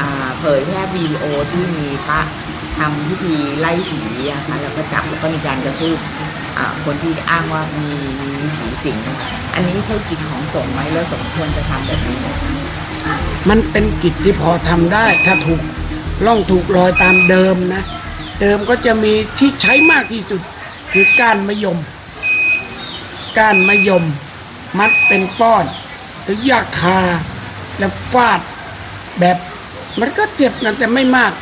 อ่าเผยแพร่วีดีโอที่มีพระ ทำพิธีไล่ผีอะค่ะแล้วก็จับแล้วก็มีการกระทืบคนที่อ้างว่ามีมีผีสิงอันนี้ใช่กิจของสงฆ์ไหมแล้วสมควรจะทำแบบนี้ไหมมันเป็นกิจที่พอทำได้ ถ้าถูกล่องถูกรอยตามเดิมนะ เดิมก็จะมีที่ใช้มากที่สุดคือก้านมะยม ก้านมะยม มัดเป็นก้อน หรือยาคาแล้วฟาดแบบมันก็เจ็บนะแต่ไม่มาก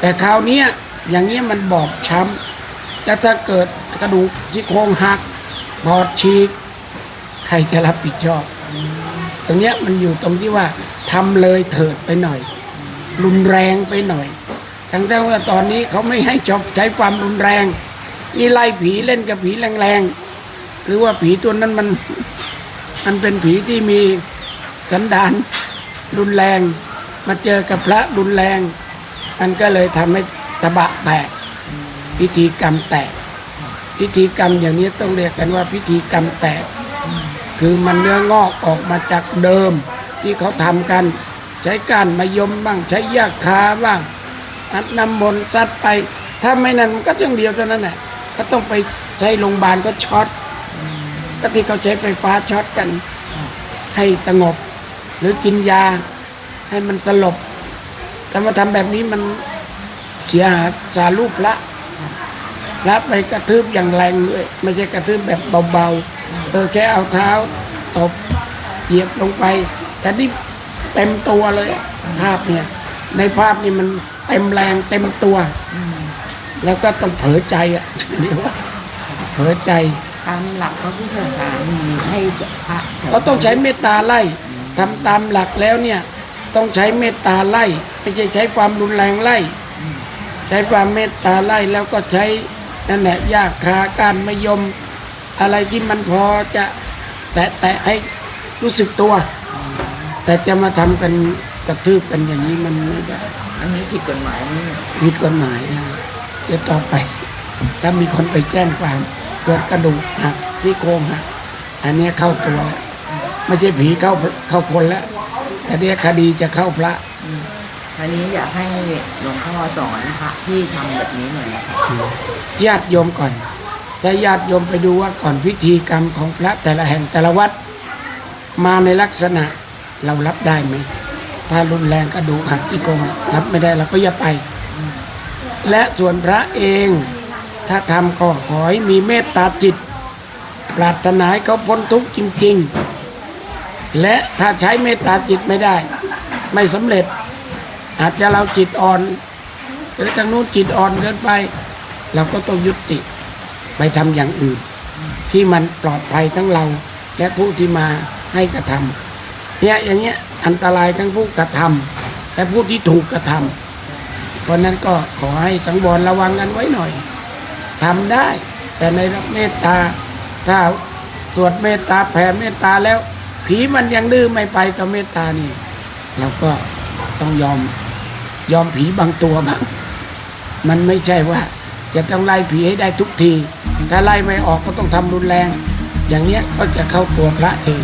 แต่คราวนี้อย่างเงี้ยมันบอบช้ำแล้วถ้าเกิดกระดูกซี่โครงหักปอดฉีก ใครจะรับผิดชอบ ตรงเนี้ยมันอยู่ตรงที่ว่าทำเลยเถิดไปหน่อย รุนแรงไปหน่อย ทั้งแต่ว่าตอนนี้เขาไม่ให้จบใช้ความรุนแรง นี่ไล่ผีเล่นกับผีแรงๆ หรือว่าผีตัวนั้นมัน มันเป็นผีที่มีสันดานรุนแรง มาเจอกับพระรุนแรง มันก็เลยทำให้ตะบะแตกพิธีกรรมแตก พิธีกรรมอย่างนี้ต้องเรียกกันว่าพิธีกรรมแตก คือมันเนื้องอกออกมาจากเดิมที่เขาทำกัน ใช้กานมะยมบ้างใช้ยาคาบ้างอัดน้ำมนต์ซัดไป ถ้าไม่นั้นมันก็อย่างเดียวเท่านั้นแหละก็ต้องไปใช้โรงพยาบาลก็ช็อตก็ที่เขาใช้ไฟฟ้าช็อตกัน ให้สงบ หรือกินยาให้มันสลบ แต่มาทำแบบนี้มันเสียหายสารูปพระพระไปกระทืบอย่างแรงด้วยไม่ใช่กระทืบแบบเบาๆเออแค่เอาเท้าตบเหยียบลงไป แต่นี่เต็มตัวเลยอะภาพเนี่ย ในภาพนี่มันเต็มแรงเต็มตัว แล้วก็ต้องเผลอใจอะเรียกว่าเผลอใจตามหลักพระพุทธศาสนามีให้พระก็ต้องใช้เมตตาไล่ทำตามหลักแล้วเนี่ย ต้องใช้เมตตาไล่ ไม่ใช่ใช้ความรุนแรงไล่ ใช้ความเมตตาไล่แล้วก็ใช้นั่นแหละยากคาการมะยม อะไรที่มันพอจะแตะแตะให้รู้สึกตัว แต่จะมาทำกันกระทืบกันอย่างนี้มันไม่ได้ อันนี้ผิดกฎหมายนี่ผิดกฎหมายนะเดี๋ยวต่อไป ถ้ามีคนไปแจ้งความเกิดกระดูกหักที่โครงหักอันเนี้ยเข้าตัวแล้วไม่ใช่ผีเข้าเข้าคนแล้ว แต่เนี้ยคดีจะเข้าพระอันนี้อยากให้หลวงพ่อสอนพระที่ทำแบบนี้หน่อยนะคะญาติโยมก่อนถ้าญาติโยมไปดูว่าก่อนพิธีกรรมของพระแต่ละแห่งแต่ละวัด มาในลักษณะเรารับได้ไหม ถ้ารุนแรงกระดูกหักที่โกงหักรับไม่ได้เราก็อย่าไป และส่วนพระเอง ถ้าทำก็ขอให้มีเมตตาจิต ปรารถนาให้เขาพ้นทุกข์จริง ๆ และถ้าใช้เมตตาจิตไม่ได้ ไม่สำเร็จ อาจจะเราจิตอ่อน หรือทางนู้นจิตอ่อนเกินไป เราก็ต้องยุติ ไปทำอย่างอื่น ที่มันปลอดภัยทั้งเรา และผู้ที่มาให้กระทำเนี่ยอย่างเงี้ยอันตรายทั้งผู้กระทำและผู้ที่ถูกกระทำเพราะนั้นก็ขอให้สังวรระวังกันไว้หน่อยทำได้ แต่ในเมตตาถ้าสวดเมตตาแผ่เมตตาแล้ว ผีมันยังดื้อไม่ไปต่อเมตตานี่เราก็ต้องยอมยอมผีบางตัวบ้างมันไม่ใช่ว่าจะต้องไล่ผีให้ได้ทุกที ถ้าไล่ไม่ออกก็ต้องทำรุนแรง อย่างเนี้ยก็จะเข้าตัวพระเอง